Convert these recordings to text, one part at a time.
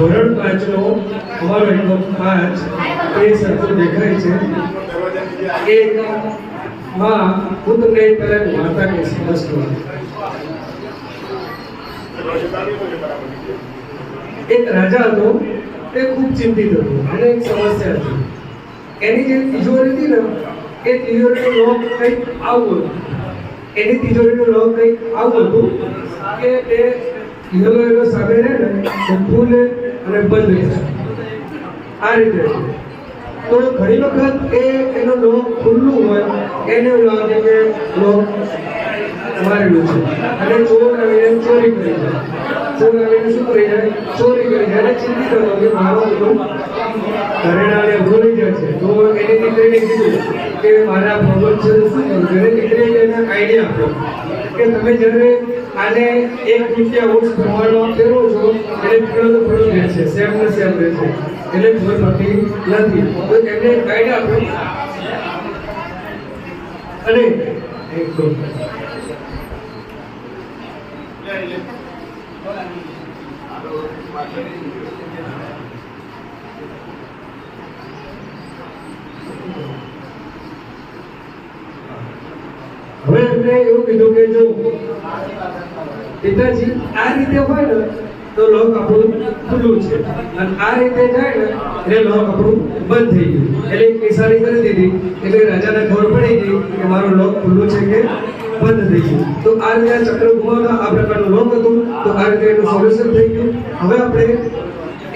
ધોરણ પાંચનો અમારો એકમ પાંચ એ સરખું દેખાય છે. એ માં હું તમને પહેલા એક વાર્તા કહીશ વાત એક રાજા હતો, તે ખૂબ ચિંતિત હતો અને એક સમસ્યા હતી. એની જે તિજોરી હતી ને, એ તિજોરીનો લોક કંઈક આવું હતું. એની તિજોરીનું લોક કંઈક આવું હતું કે તે હિલો એનો સામે રહે ને ખુલે અને બંધ આ રીતે તો ઘણી વખત એ એનો લોક ખુલ્લું હોય, એને એવું લાગે કે લોક મારેલું છે. અને ચોર આવીને ચોરી કરી જાય. ચોર આવીને શું કરી જાય? ચોરી કરી જાય. અને ચિંતિત હતો કે મારો બધું ઘરેણાને ભૂલી જાય છે. તો એની દીકરીને કીધું કે, મારા ભગવાન છે શું કરું? એને દીકરીએ એને આઈડિયા આપ્યો કે, તમે જ્યારે આને એક રૂપિયા ઓછ પ્રમાણમાં ફેરવો છો, એટલે ફેરવો તો ફેરવો છે સેમ ને સેમ રહે છે, એટલે ભૂલ થતી નથી. તો એમને આઈડિયા આપ્યો અને એકદમ Thank હવે એમને એવું કીધું કે જો પિતાજી આ રીતે હોય ને, તો લોક આપણું ખુલ્લું છે. અને આ રીતે જાય ને, એટલે લોક આપણું બંધ થઈ ગયું. એટલે નિશાની કરી દીધી. એટલે રાજાને ખબર પડી ગઈ કે મારું લોક ખુલ્લું છે કે બંધ થઈ ગયું. તો આ રીતે ચક્ર ઘુમાવતા આ પ્રકારનું લોક હતું. તો આ રીતે એનું સોલ્યુશન થઈ ગયું. હવે આપણે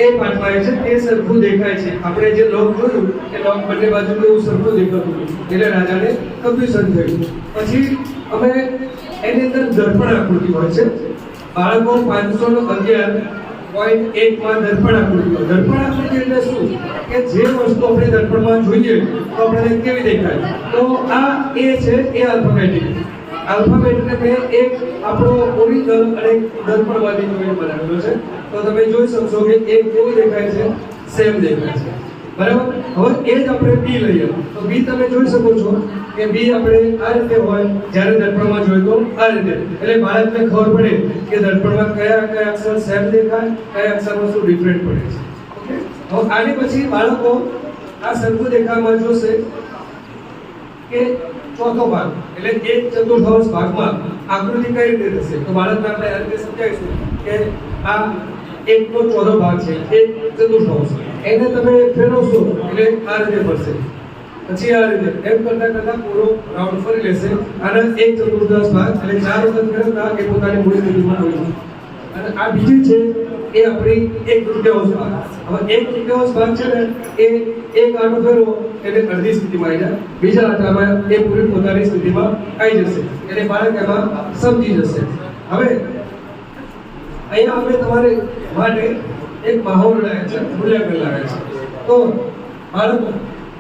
એ પાઠમાં છે, તે સરખું દેખાય છે. આપણે જે લોક જોયું, એ લોક બંને બાજુ એવું સરખું દેખાતું એટલે રાજાને કન્ફ્યુઝન થયું. પછી અમે એની અંદર દર્પણ આકૃતિ હોય છે. બાળકો પાંચસો નો અગિયાર પોઈન્ટ એક માં દર્પણ આકૃતિ હોય. દર્પણ આકૃતિ એટલે શું? કે જે વસ્તુ આપણે દર્પણમાં જોઈએ, તો આપણને કેવી દેખાય? તો આ એ છે, એ આલ્ફાબેટિક આલ્ફાબેટને મેં એક આપણો ઓરિજિનલ અને એક દર્પણમાંથી જોઈને બનાવેલો છે. તો તમે જોઈ શકશો કે એ કેવું દેખાય છે? સેમ દેખાય છે. બરાબર? હવે એ જ આપણે બી લઈએ. તો બી તમે જોઈ શકો છો કે બી આપણે આ રીતે હોય, જ્યારે દર્પણમાં જોઈએ તો આ રીતે. એટલે બાળકને ખબર પડે કે દર્પણમાં કયા કયા અક્ષર સેમ દેખાય, કયા અક્ષરમાં શું ડિફરન્ટ પડે છે. ઓકે હવે આની પછી બાળકો આ સરખું દેખાવામાં જોશે કે ચોથો ભાગ, એટલે એક ચતુર્થાંશ ભાગમાં આકૃતિ કઈ રીતે થશે? તો બાળકને આપણે આ રીતે સમજાવીશું કે આ એકનો ચોથો ભાગ છે, એક ચતુર્થાંશ એને તમે ફેરવશો એટલે આ રીતે ફરશે પછી આ રીતે, એમ કરતા કરતા પૂરો રાઉન્ડ ફરી લેશે. અને એક ચતુર્થાંશ ભાગ, એટલે ચાર વખત ફેરવતા એ પોતાની મૂળ સ્થિતિમાં હોય અને આ બીજી છે, એ આપણી એક તૃતીયાંશ ભાગ. હવે એક તૃતીયાંશ ભાગ છે ને, એ એક આનો ફેરવો, એટલે અડધી સ્થિતિમાં આવી જાય. બીજા આટામાં એ પૂરી પોતાની સ્થિતિમાં આવી જશે. એટલે બાળક એમાં સમજી જશે. હવે, અહીંયા આપણે તમારે માટે એક માહોલ લાગે છે મૂલ્યાંકન રહે છે. તો બાળકો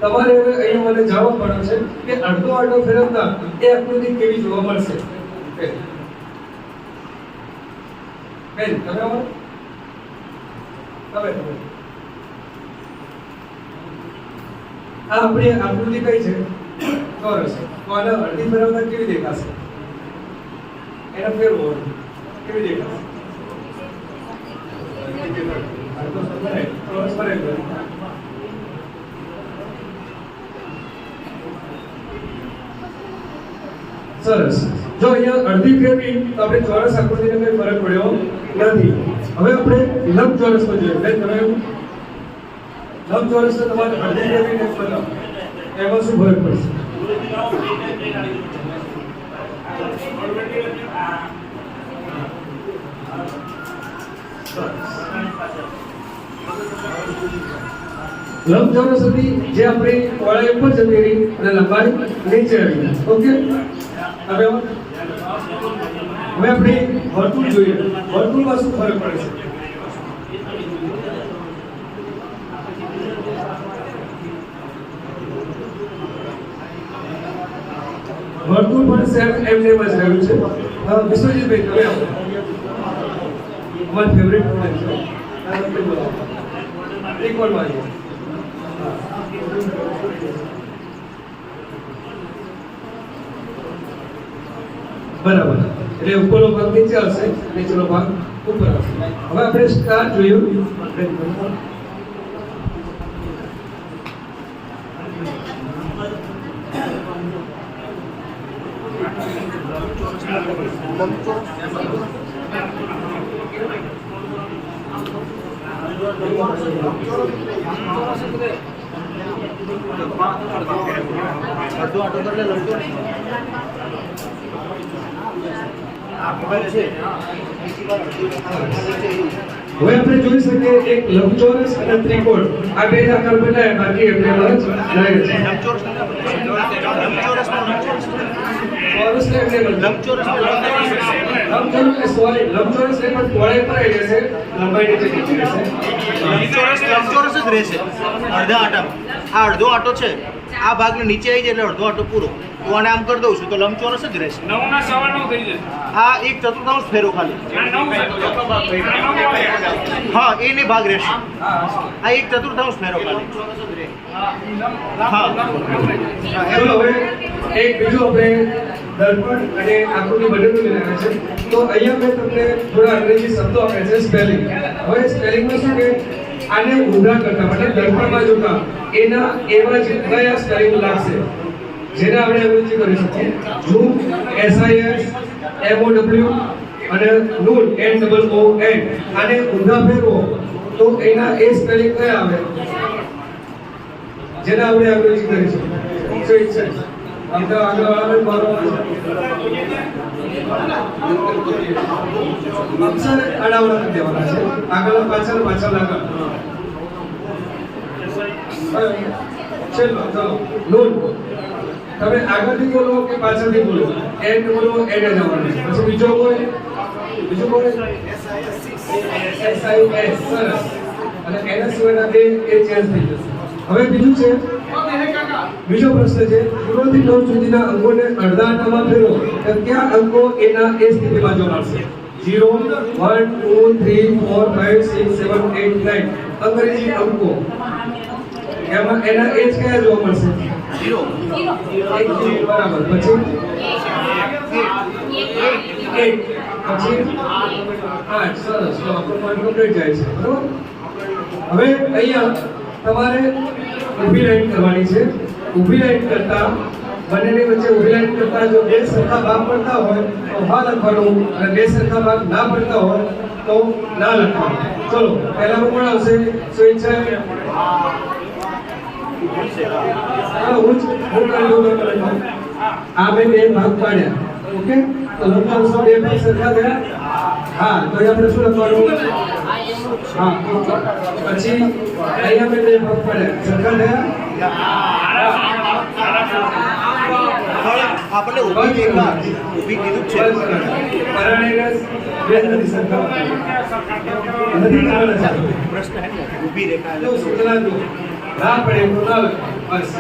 તમારે હવે અહીંયા મને જવાબ પડે છે કે અડધો અડધો ફેરવતા એ આકૃતિ કેવી જોવા મળશે? બેન. તમે આવો. આ આપણી આકૃતિ કઈ છે? ચોરસ તો આને અડધી ફેરવતા કેવી દેખાશે? એનો ફેરવો. કેવી દેખાશે આ તો સમજાય. ચોરસ બરાબર. સરસ. જો અહીંયા અડધી ફેરવી તો આપણે ચોરસ આકૃતિને કોઈ ફરક પડ્યો નથી. હવે આપણે લંબ પર જોઈએ. બેન, તમે લંબ ચોરસ તમારે અડધી ફેરવીને બતાવો એમાં શું ફરક પડશે? લંબચોરસ હતી જે આપણી પહોળાઈ ઉપર જતી રહી અને લંબાઈ નીચે આવી. ઓકે? હવે હવે આપણે વર્તુળ જોઈએ. વર્તુળમાં શું ફરક પડે છે? વર્તુળ પણ સેમ એમ નેમ જ રહ્યું છે. વિશ્વજીતભાઈ તમે અમારી ફેવરેટ એક વાર મારી બરાબર. એટલે ઉપરનો ભાગ નીચે આવશે, નીચેનો ભાગ ઉપર આવશે. હવે આપણે સ્ટાર જોયું. અડધો આટો કરે લડતો છે હવે આપણે જોઈ શકીએ એક લંબચોરસ અને ત્રિકોણ. આ બે આકાર બનાવ્યા બાકી એમને જ રહે છે. ચોરસ ને જ. લંબચોરસ લંબચોરસ sorry, લંબચોરસ એ પણ પહોળાઈ પર આવી જશે લંબાઈ નીચે નીચે રહેશે લંબચોરસ લંબચોરસ જ રહેશે અડધા આટામાં. આ અડધો આટો છે. આ ભાગને નીચે આવી જાય એટલે અડધો આટો પૂરો. હું આને આમ કરી દઉં છું તો લંબચોરસ જ રહેશે. હા સવા નવ થઈ જશે આ એક ચતુર્થાંશ ફેરો ખાલી. હા એ નહીં ભાગ રહેશે. આ એક ચતુર્થાંશ ફેરો ખાલી. હા. ચલો હવે એક બીજું આપણે દર્પણ અને આકૃતિ બંનેનું લઈને છે. તો અહીંયા મેં તમને થોડા અંગ્રેજી શબ્દો આપ્યા છે સ્પેલિંગ હવે સ્પેલિંગમાં શું કે આને ઊંધા કરતા મતલબ દર્પણમાં જોતા એના એવા જે કયા સ્પેલિંગ લાગશે? જેને આપણે અંગ્રેજી કરી શકીએ. જૂ એસઆઈએસ આઈ એમ ઓ અને noon N double O N આને ઊંધા ફેરવો તો એના એ સ્પેલિંગ કયા આવે? જેને આપણે અંગ્રેજી કરી શકીએ સો ઇટ્સ આવે મારો અક્ષર અડાવડા દેવાના છે. આગળ પાછળ પાછળ આગળ. નોન તમે આગળથી બોલો કે પાછળથી બોલો? એન બોલો એન્ડ જ આવવાનું પછી બીજો કોઈ બીજો કોઈ એસ આઈ એસ સરસ. અને એના સિવાયના બે એ ચેન્જ થઈ જશે. હવે બીજું છે. બીજો પ્રશ્ન છે શૂન્ય નવ સુધીના અંકોને અડધા આંટામાં ફેરવો તો કયા અંકો એના એ સ્થિતિમાં જોવા મળશે? 0 1 2 3 4 5 6 7 8 9 અંગ્રેજી અંકો એમાં એના એજ કયા જોવા મળશે? ઝીરો બરાબર. પછી? એક. પછી? આઠ. સરસ. તો આપણો પોઈન્ટ કમ્પ્લીટ જાય છે. બરાબર? હવે અહીંયા તમારે ઊભી લાઈન કરવાની છે. ઊભી લાઈન કરતા બંનેની વચ્ચે ઊભી લાઈન કરતા જો બે સરખા ભાગ પડતા હોય તો હા લખવાનું અને બે સરખા ભાગ ના પડતા હોય તો ના લખવાનું. ચલો પહેલામાં કોણ આવશે. સ્વેચ્છાએ હા, જ હું લખો. આ મેં બે ભાગ પાડ્યા. ઓકે? તો લંબાંશો બે ભાગ સરખા થયા? હા તો અહીં આપણે શું લખવાનું? હા પછી અહીંયા મેં બે ભાગ પાડ્યા. સરખા આપણને ઊભી દેખા ઊભી કીધું છે ઊભી રેખા સૂચના જો ના પડે તો ના બસ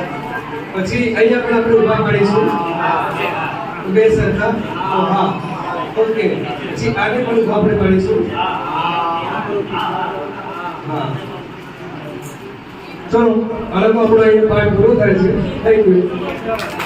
પછી અહીંયા પણ આપણે ઊભા પાડીશું બે સરખા તો હા ઓકે પછી આને પણ ઊભા આપણે પાડીશું હા ચલો હાલમાં આપણો અહીંયા પાઠ પૂરો થાય છે થેન્ક યુ